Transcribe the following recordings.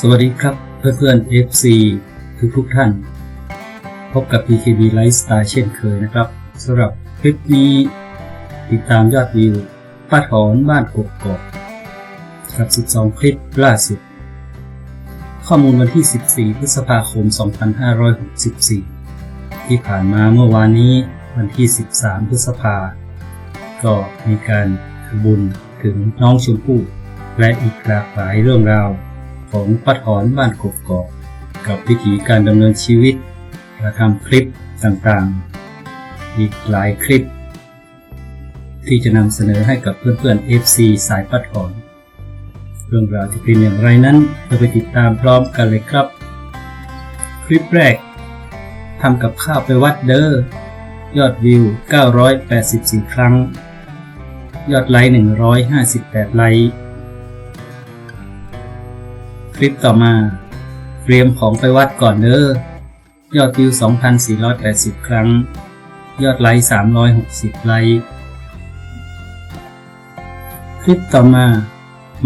สวัสดีครับเพื่อนๆ FC ทุกทุกท่าน พบกับ PKB Lifestyle เช่นเคยนะครับสำหรับคลิปนี้ติดตามยอดวิวป้าถอนบ้านกกกอกกับ 12 คลิปล่าสุด ข้อมูลวันที่ 14 พฤษภาคม 2564 ที่ผ่านมาเมื่อวานนี้วันที่ 13 พฤษภา ก็มีการทำบุญถึงน้องชมพู่และอีกหลากหลายเรื่องราว ของป้าถอนบ้านกกอกกับวิถีการดำเนินชีวิตการทำคลิปต่างๆ อีกหลายคลิป ที่จะนำเสนอให้กับเพื่อนๆ FC สายป้าถอน เรื่องราวจะเป็นอย่างไรนั้นเราไปติดตามพร้อมกันเลยครับ คลิปแรกทำกับข้าวไปวัดเดอ้อยอดวิว 984 ครั้ง ยอดไลค์ 158 ไลค์ คลิปต่อมา เตรียมของไปวัดก่อนเด้อยอดวิว 2,480 ครั้ง ยอดไลค์ 360 ไลค์ คลิปต่อมา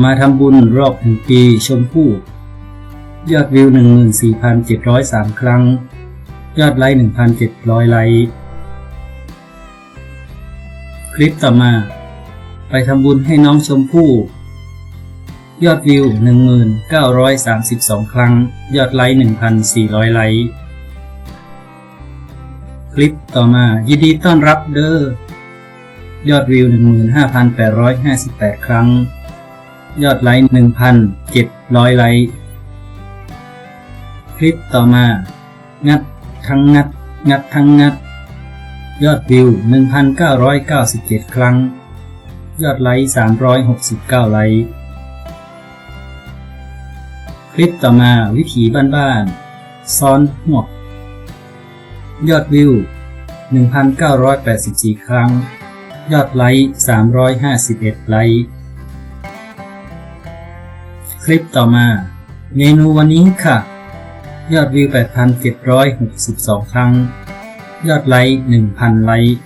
มาทำบุญรอบหนึ่งปีชมพู่ ยอดวิว 14,703 ครั้ง ยอดไลค์ 1,700 ไลค์ คลิปต่อมา ไปทำบุญให้น้องชมพู่ ยอดวิว 1932 ครั้ง ยอดไลค์ 1,400 ไลค์ คลิปต่อมา ยินดีต้อนรับเด้อยอดวิว 15,858 ครั้ง ยอดไลค์ 1,700 ไลค์ คลิปต่อมา งัดทั้งงัด งัดทั้งงัด ยอดวิว 1,997 ครั้ง ยอดไลค์ 369 ไลค์ ลิปต่อมาวิถีบ้านๆซ้อนหมวก ยอดวิว 1,984 ครั้ง ยอดไลค์ 351 ไลค์ คลิปต่อมา เมนูวันนี้ค่ะ ยอดวิว 8,762 ครั้ง ยอดไลค์ 1,000 ไลค์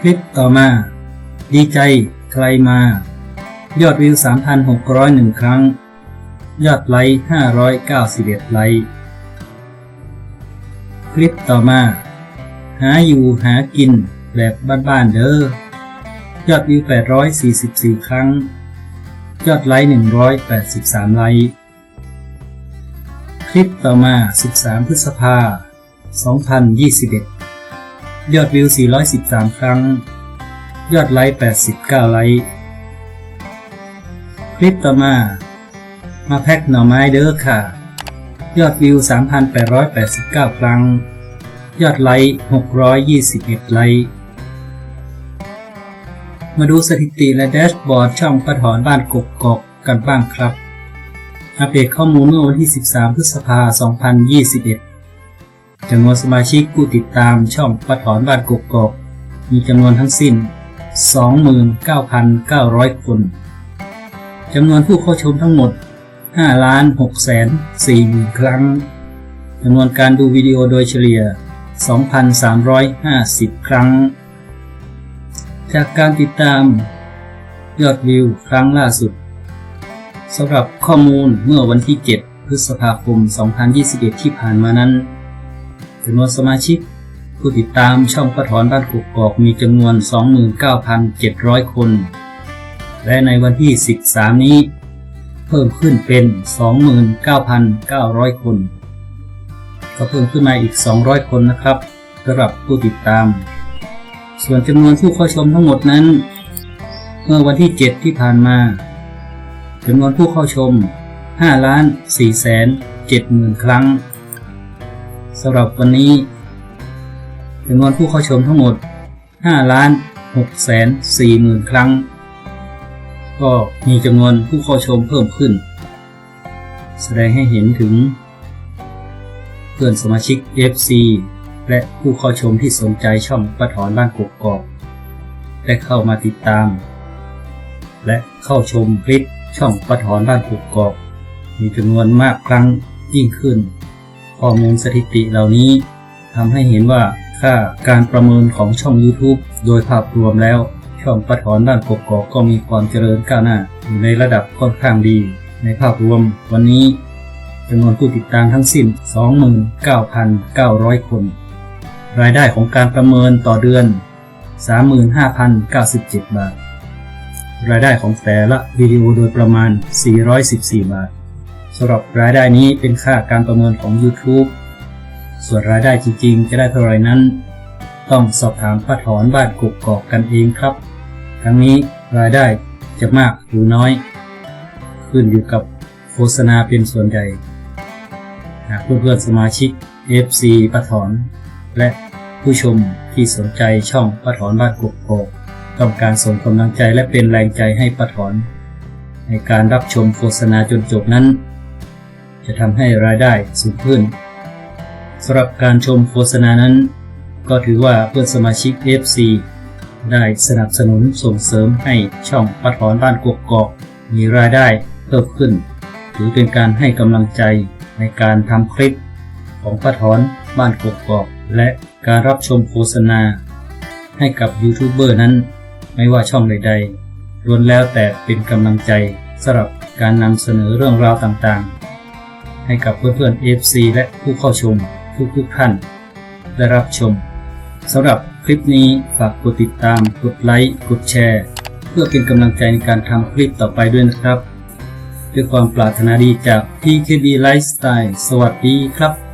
คลิปต่อมา ดีใจใครมา ยอดวิว 3,601 ครั้ง ยอดไลค์ 591 ไลค์ คลิปต่อมา หาอยู่หากินแบบบ้านๆเด้อยอดวิว 844 ครั้ง ยอดไลค์ 183 ไลค์ คลิปต่อมา 13 พฤษภา 2021 ยอดวิว 413 ครั้ง ยอดไลค์ 89 ไลค์ คลิปต่อมา มาแพ็คหน่อไม้เด้อค่ะ ยอดวิว 3,889 ครั้ง ยอดไลค์621 ไลค์มาดูสถิติและแดชบอร์ดช่องป้าถอนบ้านกกกอกกันบ้างครับ อัปเดตข้อมูลเมื่อวันที่ 13 พฤษภาคม 2021จำนวนสมาชิกผู้ติดตามช่องป้าถอนบ้านกกกอกมีจำนวนทั้งสิ้น 29,900 คน จำนวนผู้เข้าชมทั้งหมด 5 ล้าน6แสน4หมื่นครั้ง จำนวนการดูวิดีโอโดยเฉลี่ย 2,350 ครั้ง จากการติดตาม ยอดวิวครั้งล่าสุดสำหรับข้อมูลเมื่อวันที่ 7 พฤษภาคม 2021 ที่ผ่านมานั้นจำนวนสมาชิก ผู้ติดตามช่องปะถอนบ้านกกอกมีจำนวน 29,700 คน และในวันที่ 13 นี้ เพิ่มขึ้นเป็น 29,900 คน ก็เพิ่มขึ้นมาอีก 200 คนนะครับสำหรับผู้ติดตาม ส่วนจำนวนผู้เข้าชมทั้งหมดนั้น เมื่อวันที่ 7 ที่ผ่านมาจำนวนผู้เข้าชม 5 ล้าน4แสน7หมื่นครั้งสำหรับวันนี้จำนวนผู้เข้าชมทั้งหมด 5 ล้าน6แสน4หมื่นครั้ง ก็มีจำนวนผู้เข้าชมเพิ่มขึ้น แสดงให้เห็นถึง เพื่อนสมาชิก FC และผู้เข้าชมที่สนใจช่องประถอนบ้านกกอกได้เข้ามาติดตาม และเข้าชมคลิปช่องประถอนบ้านกกอกมีจำนวนมากครั้งยิ่งขึ้น ข้อมูลสถิติเหล่านี้ทำให้เห็นว่าค่าการประเมินของช่อง YouTube โดยภาพรวมแล้ว ช่องปะถอนบ้านกกอกก็มีความเจริญก้าวหน้า อยู่ในระดับค่อนข้างดี ในภาพรวมวันนี้จำนวนผู้ติดตามทั้งสิ้น 29,900 คน รายได้ของการประเมินต่อเดือน 35,097 บาท รายได้ของแต่ละวิดีโอโดยประมาณ 414 บาทสำหรับรายได้นี้เป็นค่าการประเมินของ YouTube ส่วนรายได้จริงๆ จะได้เท่าไรนั้น ต้องสอบถามป้าถอนบ้านกกกอกกันเองครับ ทั้งนี้รายได้จะมากหรือน้อย ขึ้นอยู่กับโฆษณาเป็นส่วนใหญ่หากเพื่อนๆสมาชิก FC ป้าถอน และผู้ชมที่สนใจช่องป้าถอนบ้านกกกอกต้องการส่งกำลังใจและเป็นแรงใจให้ป้าถอน ในการรับชมโฆษณาจนจบนั้น จะทำให้รายได้สูงขึ้นสำหรับการชมโฆษณานั้น ก็ถือว่าเพื่อนสมาชิก FC ได้สนับสนุนส่งเสริมให้ช่องป้าถอนบ้านกกกอกมีรายได้เพิ่มขึ้น ถือเป็นการให้กำลังใจในการทำคลิปของป้าถอนบ้านกกกอก และการรับชมโฆษณา ให้กับยูทูบเบอร์นั้น ไม่ว่าช่องใดๆล้วนแล้วแต่เป็นกำลังใจสำหรับการนำเสนอเรื่องราวต่างๆ ให้กับเพื่อนๆ FC และผู้เข้าชมทุกๆท่าน ได้รับชม สำหรับคลิปนี้ฝากกดติดตาม กดไลค์ กดแชร์ เพื่อเป็นกำลังใจในการทำคลิปต่อไปด้วยนะครับ ด้วยความปรารถนาดีจาก PKB Lifestyle สวัสดีครับ